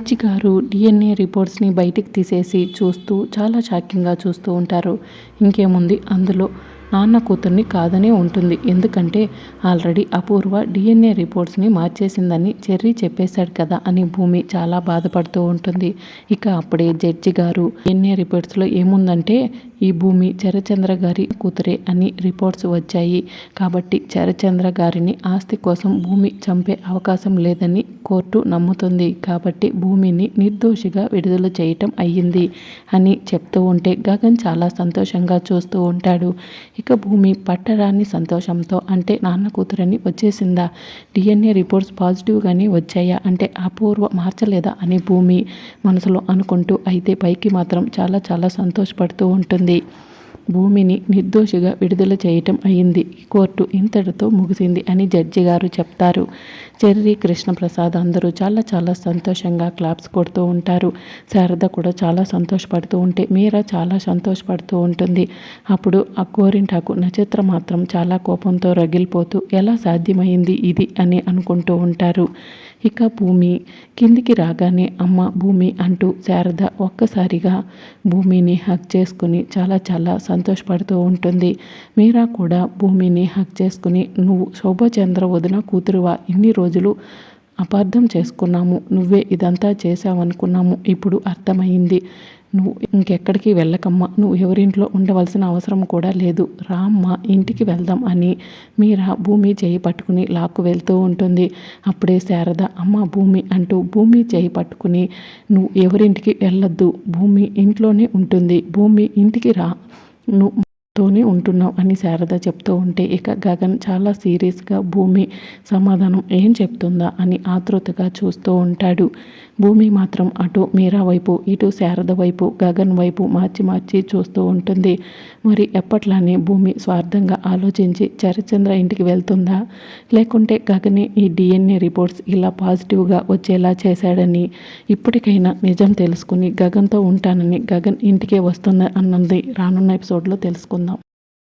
Judge గారు DNA రిపోర్ట్స్ని బయటికి తీసేసి చూస్తూ చాలా షాకింగ్గా చూస్తూ ఉంటారు. ఇంకేముంది? అందులో నాన్న కూతుర్ని కాదనే ఉంటుంది. ఎందుకంటే ఆల్రెడీ అపూర్వ డిఎన్ఏ రిపోర్ట్స్ని మార్చేసిందని చెర్రీ చెప్పేశాడు కదా అని భూమి చాలా బాధపడుతూ ఉంటుంది. ఇక అప్పుడే జడ్జి గారు డిఎన్ఏ రిపోర్ట్స్లో ఏముందంటే ఈ భూమి చరచంద్ర గారి కూతురే అని రిపోర్ట్స్ వచ్చాయి. కాబట్టి చరచంద్ర గారిని ఆస్తి కోసం భూమి చంపే అవకాశం లేదని కోర్టు నమ్ముతుంది. కాబట్టి భూమిని నిర్దోషిగా విడుదల చేయటం అయ్యింది అని చెప్తూ ఉంటే గగన్ చాలా సంతోషంగా చూస్తూ ఉంటాడు. ఇక భూమి పట్టరాని సంతోషంతో అంటే నాన్న కూతురని వచ్చేసిందా? డిఎన్ఏ రిపోర్ట్స్ పాజిటివ్గానే వచ్చాయా? అంటే అపూర్వ మార్చలేదా అని భూమి మనసులో అనుకుంటూ అయితే పైకి మాత్రం చాలా చాలా సంతోషపడుతూ ఉంటుంది. regarder. భూమిని నిర్దోషిగా విడుదల చేయటం అయింది. కోర్టు ఇంతటితో ముగిసింది అని జడ్జి గారు చెప్తారు. చెర్రీ కృష్ణప్రసాద్ అందరూ చాలా చాలా సంతోషంగా క్లాప్స్ కొడుతూ ఉంటారు. శారద కూడా చాలా సంతోషపడుతూ ఉంటే మీరా చాలా సంతోషపడుతూ ఉంటుంది. అప్పుడు ఆ గోరింటాకు నక్షత్రం మాత్రం చాలా కోపంతో రగిలిపోతూ ఎలా సాధ్యమైంది ఇది? అని అనుకుంటూ ఉంటారు. ఇక భూమి కిందికి రాగానే అమ్మ భూమి అంటూ శారద ఒక్కసారిగా భూమిని హక్ చేసుకుని చాలా చాలా సంతోషపడుతూ ఉంటుంది. మీరా కూడా భూమిని హక్ చేసుకుని నువ్వు శోభచంద్ర వదిన కూతురువా? ఇన్ని రోజులు అపార్థం చేసుకున్నాము. నువ్వే ఇదంతా చేసావనుకున్నాము ఇప్పుడు అర్థమైంది నువ్వు ఇంకెక్కడికి వెళ్ళకమ్మా. నువ్వు ఎవరింట్లో ఉండవలసిన అవసరం కూడా లేదు. రామ్మ ఇంటికి వెళ్దాం అని మీరా భూమి చేయి పట్టుకుని లాక్కు వెళ్తూ ఉంటుంది. అప్పుడే శారద అమ్మ భూమి అంటూ భూమి చేయి పట్టుకుని నువ్వు ఎవరింటికి వెళ్ళొద్దు. భూమి ఇంట్లోనే ఉంటుంది. భూమి ఇంటికి రా. నువ్వు తోనే ఉంటున్నావు అని శారద చెప్తూ ఉంటే ఇక గగన్ చాలా సీరియస్గా భూమి సమాధానం ఏం చెప్తుందా అని ఆతృతగా చూస్తూ ఉంటాడు. భూమి మాత్రం అటు మీరా వైపు ఇటు శారద వైపు గగన్ వైపు మార్చి మార్చి చూస్తూ ఉంటుంది. మరి ఎప్పట్లానే భూమి స్వార్థంగా ఆలోచించి చరచంద్ర ఇంటికి వెళ్తుందా? లేకుంటే గగనే ఈ డిఎన్ఏ రిపోర్ట్స్ ఇలా పాజిటివ్గా వచ్చేలా చేశాడని ఇప్పటికైనా నిజం తెలుసుకుని గగన్తో ఉంటానని గగన్ ఇంటికే వస్తుందా అన్నది రానున్న ఎపిసోడ్లో తెలుసుకుందాం.